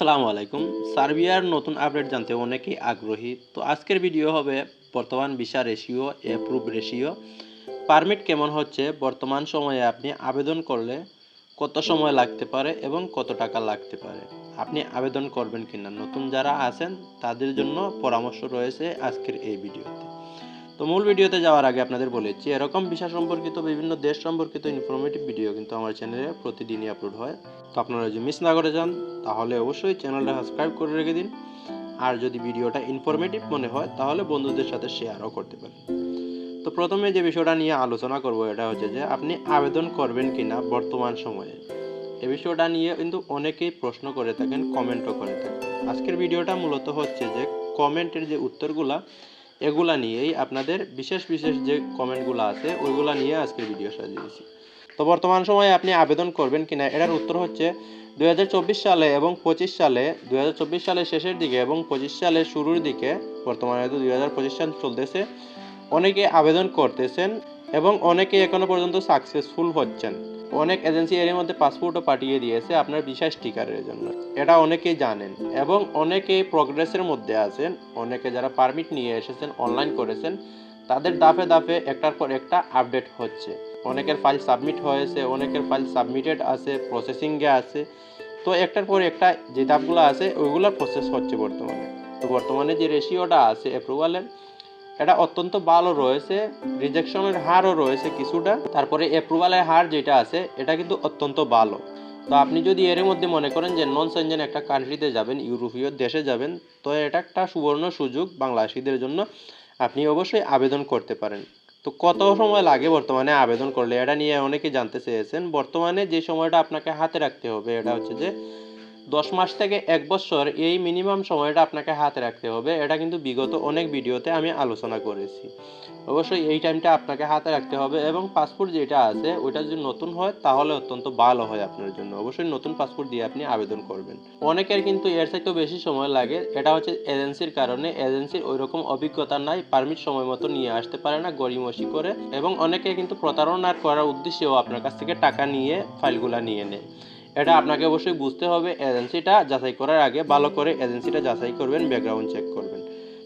আসসালামু আলাইকুম। সার্বিয়ার নতুন আপডেট জানতে অনেকেই আগ্রহী। তো আজকের ভিডিও হবে বর্তমান visa ratio approve ratio. Permit কেমন হচ্ছে? বর্তমান সময়ে আপনি আবেদন করলে কত সময় লাগতে পারে এবং কত টাকা লাগতে পারে? আপনি আবেদন করবেন কিনা? নতুন যারা আছেন, তাদের জন্য পরামর্শ রয়েছে আজকের এই ভিডিওতে। তো মূল ভিডিওতে যাওয়ার আগে আপনাদের বলেছি, এরকম ভিসা সম্পর্কিত বিভিন্ন দেশ সম্পর্কিত ইনফরমেটিভ ভিডিও কিন্তু আমার চ্যানেলে প্রতিদিনই আপলোড হয়। তো আপনারা যদি মিস না করে যান, তাহলে অবশ্যই চ্যানেলটা সাবস্ক্রাইব করে রেখে দিন। আর যদি ভিডিওটা ইনফরমেটিভ মনে হয়, তাহলে বন্ধুদের সাথে শেয়ারও করতে পারেন। তো প্রথমে যে বিষয়টা নিয়ে আলোচনা করব, এটা হচ্ছে যে আপনি আবেদন করবেন কিনা বর্তমান সময়ে? এ বিষয়টা নিয়ে কিন্তু অনেকেই প্রশ্ন করে থাকেন কমেন্টও করে থাকেন। আজকের ভিডিওটা মূলত হচ্ছে যে কমেন্টের যে উত্তরগুলা এগুলা নিয়েই আপনাদের বিশেষ বিশেষ যে কমেন্টগুলো আছে, ওইগুলা নিয়ে আজকের ভিডিও সাজিয়েছি। তো বর্তমান সময়ে আপনি আবেদন করবেন কিনা, এটার উত্তর হচ্ছে দুই হাজার চব্বিশ সালে এবং পঁচিশ সালে চব্বিশ সালের শেষের দিকে এবং পঁচিশ সালের শুরুর দিকে, বর্তমানে তো দুই হাজার পঁচিশ সাল চলতেছে, অনেকে আবেদন করতেছেন এবং অনেকে এখনও পর্যন্ত সাকসেসফুল হচ্ছেন। অনেক এজেন্সি এর মধ্যে পাসপোর্টও পাঠিয়ে দিয়েছে আপনার বিশেষ স্টিকারের জন্য। এটা অনেকেই জানেন এবং অনেকে প্রগ্রেসের মধ্যে আছেন। অনেকে যারা পারমিট নিয়ে এসেছেন অনলাইন করেছেন, তাদের দাফে দাফে একটার পর একটা আপডেট হচ্ছে। অনেকের ফাইল সাবমিট হয়েছে, অনেকের ফাইল সাবমিটেড আছে প্রসেসিংয়ে আছে। তো একটার পর একটা যে ধাপগুলো আছে, ওইগুলোর প্রসেস হচ্ছে বর্তমানে। তো বর্তমানে যে রেশিওটা আছে অ্যাপ্রুভালের এটা অত্যন্ত ভালো রয়েছে, রিজেকশনের হারও রয়েছে কিছুটা। তারপরে অ্যাপ্রুভালের হার যেটা আছে, এটা কিন্তু অত্যন্ত ভালো। তো আপনি যদি এর মধ্যে মনে করেন যে নন সেনজেন একটা কান্ট্রিতে যাবেন, ইউরোপীয় দেশে যাবেন, তো এটা একটা সুবর্ণ সুযোগ বাংলাদেশিদের জন্য। আপনি অবশ্যই আবেদন করতে পারেন। তো কত সময় লাগে বর্তমানে আবেদন করলে? এটা নিয়ে অনেকে জানতে চেয়েছেন। বর্তমানে যে সময়টা আপনাকে হাতে রাখতে হবে, এটা হচ্ছে যে দশ মাস থেকে এক বছর এই মিনিমাম সময়টা আপনাকে হাতে রাখতে হবে। এটা কিন্তু বিগত অনেক ভিডিওতে আমি আলোচনা করেছি। অবশ্যই এই টাইমটা আপনাকে হাতে রাখতে হবে এবং পাসপোর্ট যেটা আছে, ওইটা যদি নতুন হয়, তাহলে অত্যন্ত ভালো হয় আপনার জন্য। অবশ্যই নতুন পাসপোর্ট দিয়ে আপনি আবেদন করবেন। অনেকের কিন্তু এর চাইতেও বেশি সময় লাগে। এটা হচ্ছে এজেন্সির কারণে এজেন্সির ওই রকম অভিজ্ঞতা নাই পারমিট সময় মতো নিয়ে আসতে পারে না, গড়িমসি করে। এবং অনেকে কিন্তু প্রতারণা করার উদ্দেশ্যেও আপনার কাছ থেকে টাকা নিয়ে ফাইলগুলা নিয়ে নেয়। এটা আপনাকে অবশ্যই বুঝতে হবে, এজেন্সিটা যাচাই করার আগে ভালো করে এজেন্সিটা যাচাই করবেন ব্যাকগ্রাউন্ড চেক করবেন।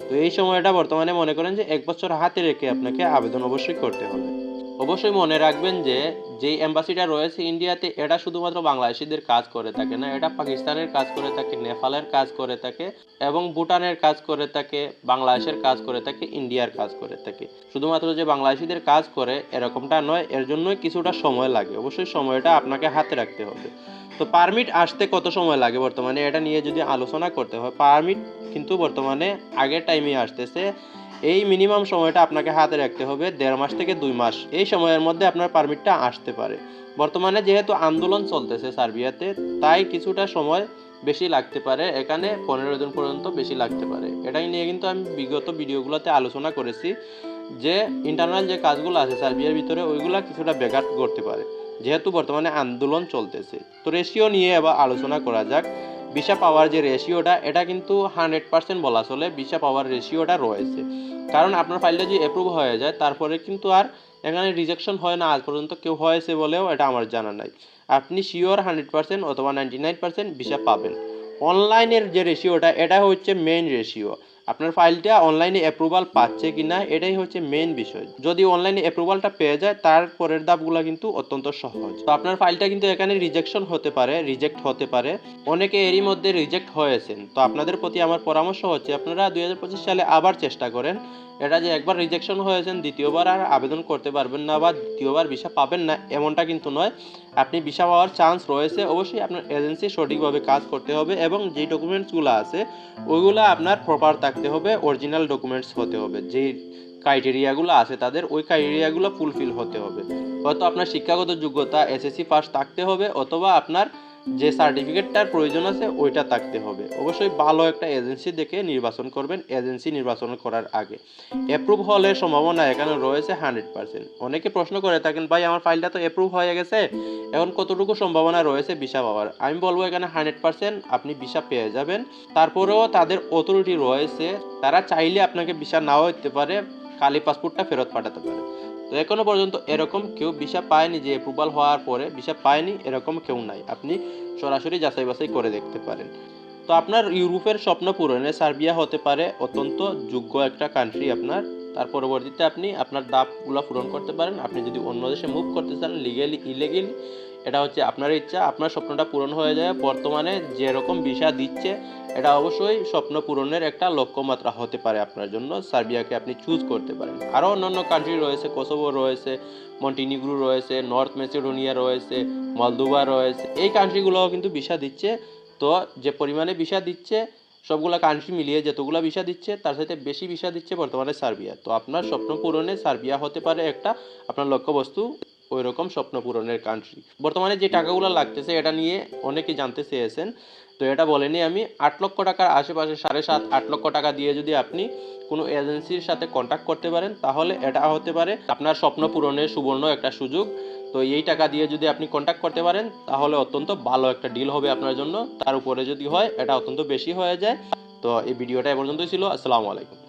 তো এই সময়টা বর্তমানে মনে করেন যে এক বছর হাতে রেখে আপনাকে আবেদন অবশ্যই করতে হবে। অবশ্যই মনে রাখবেন যে, যেই এম্বাসিটা রয়েছে ইন্ডিয়াতে, এটা শুধুমাত্র বাংলাদেশিদের কাজ করে থাকে না, এটা পাকিস্তানের কাজ করে থাকে, নেপালের কাজ করে থাকে, এবং ভুটানের কাজ করে থাকে, বাংলাদেশের কাজ করে থাকে, ইন্ডিয়ার কাজ করে থাকে। শুধুমাত্র যে বাংলাদেশিদের কাজ করে, এরকমটা নয়, এর জন্যই কিছুটা সময় লাগে। অবশ্যই সময়টা আপনাকে হাতে রাখতে হবে। তো পারমিট আসতে কত সময় লাগে বর্তমানে? এটা নিয়ে যদি আলোচনা করতে হয় পারমিট কিন্তু বর্তমানে আগের টাইমে আসতেছে এই মিনিমাম সময়টা আপনাকে হাতে রাখতে হবে দেড় মাস থেকে দুই মাস। এই সময়ের মধ্যে আপনার পারমিটটা আসতে পারে। বর্তমানে যেহেতু আন্দোলন চলতেছে সার্বিয়াতে, তাই কিছুটা সময় বেশি লাগতে পারে। এখানে পনেরো দিন পর্যন্ত বেশি লাগতে পারে। এটাই নিয়ে কিন্তু আমি বিগত ভিডিওগুলোতে আলোচনা করেছি যে ইন্টারনাল যে কাজগুলো আছে সার্বিয়ার ভিতরে, ওইগুলা কিছুটা ব্যাঘাত করতে পারে। যেহেতু বর্তমানে আন্দোলন চলতেছে। তো রেশিও নিয়ে এবার আলোচনা করা যাক। ভিসা পাওয়ার যে রেশিওটা এটা কিন্তু হান্ড্রেড পার্সেন্ট বলা চলে ভিসা পাওয়ার রেশিওটা রয়েছে। কারণ আপনার ফাইলটা যদি অ্যাপ্রুভ হয়ে যায়, তারপরে কিন্তু আর এখানে রিজেকশন হয় না, আজ পর্যন্ত কেউ হয়েছে বলেও এটা আমার জানা নাই। আপনি শিওর হান্ড্রেড পার্সেন্ট অথবা নাইনটি নাইন পার্সেন্ট ভিসা পাবেন। অনলাইনের যে রেশিওটা এটা হচ্ছে মেইন রেশিও আপনার ফাইলটা অনলাইনে অ্যাপ্রুভাল পাচ্ছে কি না এটাই হচ্ছে মেন বিষয়। যদি অনলাইনে অ্যাপ্রুভালটা পেয়ে যায় তারপরের ধাপগুলো কিন্তু অত্যন্ত সহজ। তো আপনার ফাইলটা কিন্তু এখানে রিজেকশন হতে পারে রিজেক্ট হতে পারে। অনেকে এরই মধ্যে রিজেক্ট হয়েছেন। তো আপনাদের প্রতি আমার পরামর্শ হচ্ছে, আপনারা দু হাজার পঁচিশ সালে আবার চেষ্টা করেন। এটা যে একবার রিজেকশন হয়েছেন, দ্বিতীয়বার আর আবেদন করতে পারবেন না বা দ্বিতীয়বার ভিসা পাবেন না, এমনটা কিন্তু নয়। আপনি ভিসা পাওয়ার চান্স রয়েছে। অবশ্যই আপনার এজেন্সি সঠিকভাবে কাজ করতে হবে এবং যেই ডকুমেন্টসগুলো আছে, ওইগুলো আপনার প্রপার থাকতে হবে অরিজিনাল ডকুমেন্টস হতে হবে। যেই ক্রাইটেরিয়াগুলো আছে তাদের, ওই ক্রাইটেরিয়াগুলো ফুলফিল হতে হবে। হয়তো আপনার শিক্ষাগত যোগ্যতা এসএসসি পাস থাকতে হবে, অথবা আপনার যে সার্টিফিকেটটার প্রয়োজন আছে, ওইটা থাকতে হবে। অবশ্যই ভালো একটা এজেন্সি দেখে নির্বাচন করবেন, এজেন্সি নির্বাচন করার আগে। অ্যাপ্রুভ হলের সম্ভাবনা এখানে রয়েছে হান্ড্রেড পার্সেন্ট অনেকে প্রশ্ন করে থাকেন, ভাই, আমার ফাইলটা তো অ্যাপ্রুভ হয়ে গেছে। এখন কতটুকু সম্ভাবনা রয়েছে ভিসা পাওয়ার? আমি বলব এখানে হান্ড্রেড পার্সেন্ট আপনি ভিসা পেয়ে যাবেন। তারপরেও তাদের অথরিটি রয়েছে, তারা চাইলে আপনাকে ভিসা নাও দিতে পারে, খালি পাসপোর্টটা ফেরত পাঠাতে পারে। তো এখনও পর্যন্ত এরকম কেউ ভিসা পায়নি যে অ্যাপ্রুভাল হওয়ার পরে ভিসা পায়নি, এরকম কেউ নাই। আপনি সরাসরি যাচাই বাছাই করে দেখতে পারেন। তো আপনার ইউরোপের স্বপ্ন পূরণে সার্বিয়া হতে পারে অত্যন্ত যোগ্য একটা কান্ট্রি আপনার। তার পরবর্তীতে আপনি আপনার দাপগুলো পূরণ করতে পারেন। আপনি যদি অন্য দেশে মুভ করতে চান লিগেলি ইলিগেলি এটা হচ্ছে আপনার ইচ্ছা, আপনার স্বপ্নটা পূরণ হয়ে যায়। বর্তমানে যেরকম ভিসা দিচ্ছে, এটা অবশ্যই স্বপ্ন পূরণের একটা লক্ষ্যমাত্রা হতে পারে আপনার জন্য, সার্বিয়াকে আপনি চুজ করতে পারেন। আরও অন্যান্য কান্ট্রি রয়েছে কোসোভো রয়েছে মন্টিনিগ্রু রয়েছে নর্থ মেসিডোনিয়া রয়েছে মলদোভা রয়েছে। এই কান্ট্রিগুলোও কিন্তু ভিসা দিচ্ছে। তো যে পরিমাণে ভিসা দিচ্ছে সবগুলা কান্ট্রি মিলিয়ে যতগুলো ভিসা দিচ্ছে, তার সাথে বেশি ভিসা দিচ্ছে বর্তমানে সার্বিয়া। তো আপনার স্বপ্ন পূরণে সার্বিয়া হতে পারে একটা আপনার লক্ষ্যবস্তু ওই রকম স্বপ্ন পূরণের কান্ট্রি বর্তমানে যে টাকাগুলো লাগতেছে, এটা নিয়ে অনেকে জানতে চেয়েছেন। তো এটা বলেনি আমি, আট লক্ষ টাকার আশেপাশে সাড়ে সাত, আট লক্ষ টাকা দিয়ে যদি আপনি কোনো এজেন্সির সাথে কন্ট্যাক্ট করতে পারেন, তাহলে এটা হতে পারে আপনার স্বপ্ন পূরণের সুবর্ণ একটা সুযোগ। তো এই টাকা দিয়ে যদি আপনি কন্ট্যাক্ট করতে পারেন, তাহলে অত্যন্ত ভালো একটা ডিল হবে আপনার জন্য। তার উপরে যদি হয়, এটা অত্যন্ত বেশি হয়ে যায়। তো এই ভিডিওটা এ পর্যন্তই ছিল। আসসালামু আলাইকুম।